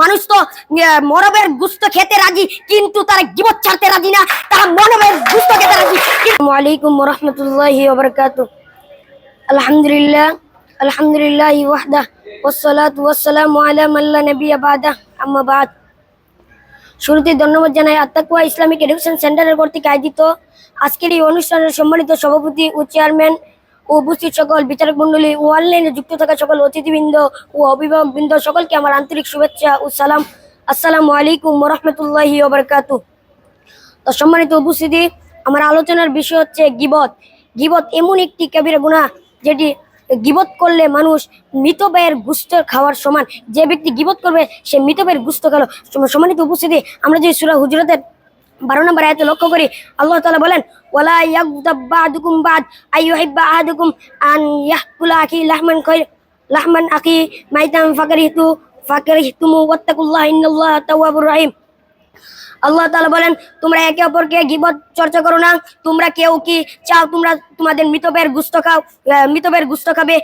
মানুষ তো ইয়ে, মরবের গুস্ত খেতে রাজি, কিন্তু তারা জীবৎ ছাড়তে রাজি না। তারা মরবের গুস্ত খেতে রাজি। ওয়ালাইকুম রহমতুল্লাহি ওবরকাত। আলহামদুলিল্লাহ, আলহামদুলিল্লাহি ওয়াহদা ওয়াসসালাতু ওয়াসসালামু আলা মান লা নাবিয়্যা বাদা। আম্মা বাদ। শুরুতে ধন্যবাদ জানাই ইসলামিক এডুকেশন সেন্টারের কর্তৃক আয়োজিত আজকের এই অনুষ্ঠানের সম্মানিত সভাপতি ও চেয়ারম্যান উপস্থিত সকল বিচারক মন্ডলী ও অনলাইনে যুক্ত থাকা সকল অতিথিবৃন্দ ও অভিভাবকবৃন্দ, সকলকে আমার আন্তরিক শুভেচ্ছা ও সালাম। আসসালামু আলাইকুম রহমতুল্লাহি ওবরকাতু তো সম্মানিত উপস্থিতি, আমার আলোচনার বিষয় হচ্ছে গিবত। গিবত এমন একটি কবিরা গুণা যেটি গিবত করলে মানুষ মৃত ব্যয়ের গুস্ত খাওয়ার সমান। যে ব্যক্তি গিবত করবে, সে মৃত ব্যয়ের গুস্ত খেলো। সম- সম্মানিত উপস্থিতি, আমরা যে সুরা হুজরতের বারো নম্বর আয়াতে লক্ষ্য করি, আল্লাহ তাআলা বলেন বাদুকুম বাদ আহাদুকুম আন ইয়াহকুলা লাহমান খায়র লাহমান মাইতাম ওয়াত্তাকুল্লাহ, ইন্নাল্লাহা তাওয়াবুর আল্লাহ তাআলা বলেন, তোমরা একে অপরকে গিবত চর্চা করো না, তোমরা কেউ কি চাও তোমরা তোমাদের মৃতবের গুস্ত খাও মৃতবের গুস্ত খাবে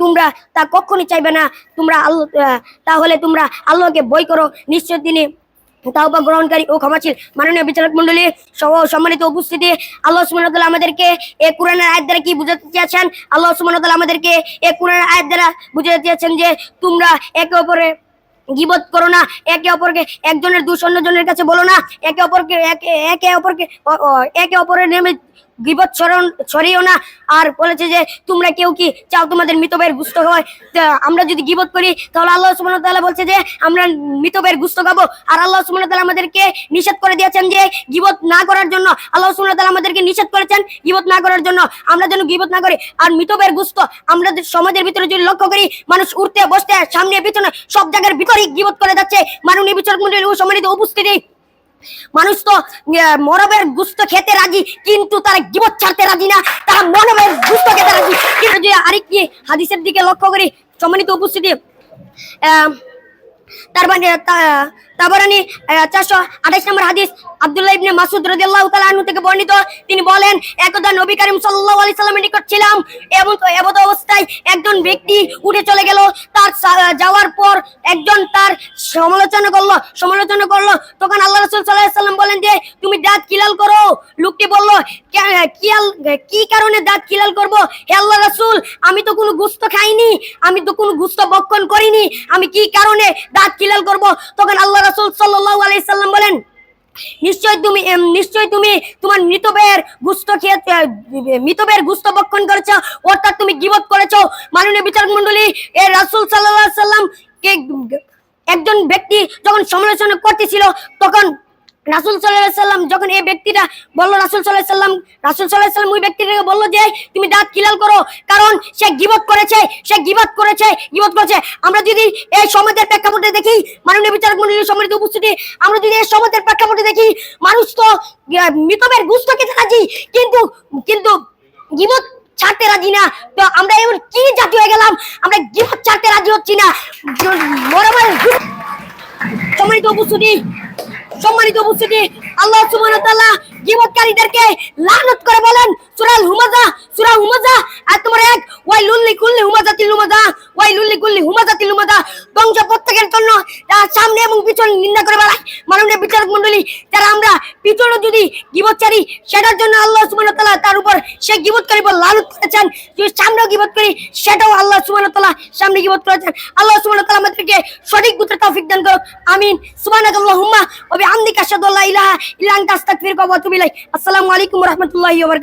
তোমরা তা কখনই চাইবে না, তোমরা আল্লাহ তাহলে তোমরা আল্লাহকে বই করো। নিশ্চয় তিনি তাওবা গ্রহণকারী ও ক্ষমাশীল। মাননীয় বিচারক মন্ডলী সহ সম্মানিত উপস্থিতি, আল্লাহ সুমনতাল আমাদেরকে এ কোরআনের আয়ের দ্বারা কি বুঝাতে চেয়েছেন? আল্লাহ সুমনতাল আমাদেরকে এ কোরআনের আয়ের দ্বারা বুঝাতে চেয়েছেন যে, তোমরা একে অপরে গিবত করো না, একে অপরকে একজনের দোষ অন্যজনের কাছে বলো না, একে অপরকে, একে- অপরকে একে অপরের নেমে গিবত ছড়িও না। আর বলেছে যে, তোমরা কেউ কি চাও তোমাদের মৃত মৃতবের গুস্ত হয় আমরা যদি গিবত করি, তাহলে আল্লাহ সুবহানাহু তাআলা বলছে যে, আমরা মৃত মৃতবের গুস্ত খাব। আর আল্লাহ সুবহানাহু তাআলা আমাদেরকে নিষেধ করে দিয়েছেন যে গিবত না করার জন্য। আল্লাহ সুবহানাহু তাআলা আমাদেরকে নিষেধ করেছেন গিবত না করার জন্য। আমরা যেন গিবত না করি। আর মৃতবের গুস্ত আমরা সমাজের ভিতরে যদি লক্ষ্য করি, মানুষ উঠতে, বসতে, সামনে, পিছনে সব জায়গার ভিতরেই গিবত করে যাচ্ছে। মাননীয় বিচারক মন্ডলী ও সম্মানিত উপস্থিতি মানুষ তো মরবের গুস্ত খেতে রাজি, কিন্তু তারা গিবত ছাড়তে রাজি না, তারা মরবের গুস্ত খেতে রাজি। কিন্তু আরে কি হাদিসের দিকে লক্ষ্য করি, সম্মানিত উপস্থিতি তার মানে তাবারানি চারশো আঠাশ নম্বর হাদিস, আব্দুল্লাহ ইবনে মাসুদ থেকে বর্ণিত। তিনি বলেন, একদা নবী করিম সাল্লামের নিকট ছিলাম, এবং অবস্থায় একজন ব্যক্তি উঠে চলে গেল। তার যাওয়ার পর একজন তার সমালোচনা করল সমালোচনা করল। তখন আল্লাহ রাসূল সাল্লাম বলেন যে, তুমি দাঁত কিলাল করো? লোকটি বলল, কি কারণে দাঁত কিলাল করব? হে আল্লাহ রাসূল, আমি তো কোনো গুস্ত খাইনি, আমি তো কোনো গুস্ত বক্ষণ করিনি, আমি কি কারণে দাঁত কিলাল করব? তখন আল্লাহ রাসূল সাল্লাল্লাহু আলাইহি সাল্লাম বলেন, নিশ্চয় তুমি নিশ্চয় তুমি তোমার মৃতবের গুস্ত খেয়ে মৃত মৃতবের গুস্ত বক্ষণ করেছ, অর্থাৎ তুমি গিবত করেছ। মাননীয় বিচারক মন্ডলী এ রাসূল সাল্লাল্লাহু আলাইহি সাল্লাম কে, একজন ব্যক্তি যখন সমালোচনা করতেছিল, তখন রাসুল সাল্লাহ সাল্লাম যখন এই ব্যক্তিটা বলল, রাসুল সাল্লাহ সাল্লাম, রাসুল সাল্লাহ সাল্লাম ওই ব্যক্তিটাকে বলল যে, তুমি দাঁত কিলাল করো, কারণ সে গিবত করেছে, সে গিবত করেছে গিবত করেছে। আমরা যদি এই সমাজের প্রেক্ষাপটে দেখি, মাননীয় বিচারক মন্ডলীর সম্মানিত উপস্থিতি, আমরা যদি এই সমাজের প্রেক্ষাপটে দেখি, মানুষ তো মৃতবের গুস্ত খেতে রাজি, কিন্তু কিন্তু গিবত ছাড়তে রাজি না। তো আমরা এমন কি জাতি হয়ে গেলাম? আমরা গিবত ছাড়তে রাজি হচ্ছি না। সম্মানিত উপস্থিতি সম্মানিত উপস্থিতি, আল্লাহ সুবহানাহু ওয়া গীবতকারীদেরকে লানত করে বলেন, সূরা হুমাজা সূরা হুমাজা আয়াত নম্বর 1 ওয়াইলুল লিকুল্লি হুমাজাতিল লিকুল্লি হুমাজাতিল লুমাজা ধ্বংস প্রত্যেকের জন্য সামনে এবং পিছনে নিন্দা করে বেড়ায়। মাননীয় বিচারক মণ্ডলী, যারা আমরা পিছনে যদি সেটার জন্য আল্লাহ ওয়া তাআলা তার উপর সে গিবতকারী বল লানত করেছেন। যদি সামনেও গিবত করি, সেটাও আল্লাহ ওয়া তাআলা সামনে গিবত করেছেন। আল্লাহ ওয়া তাআলা আমাদেরকে সঠিক তৌফিক দান করুন আমিন। সুবহানাকাল্লাহুম্মা, ওয়া বিহামদিকা আশহাদু ইলাহা আসসালামু আলাইকুম ওয়া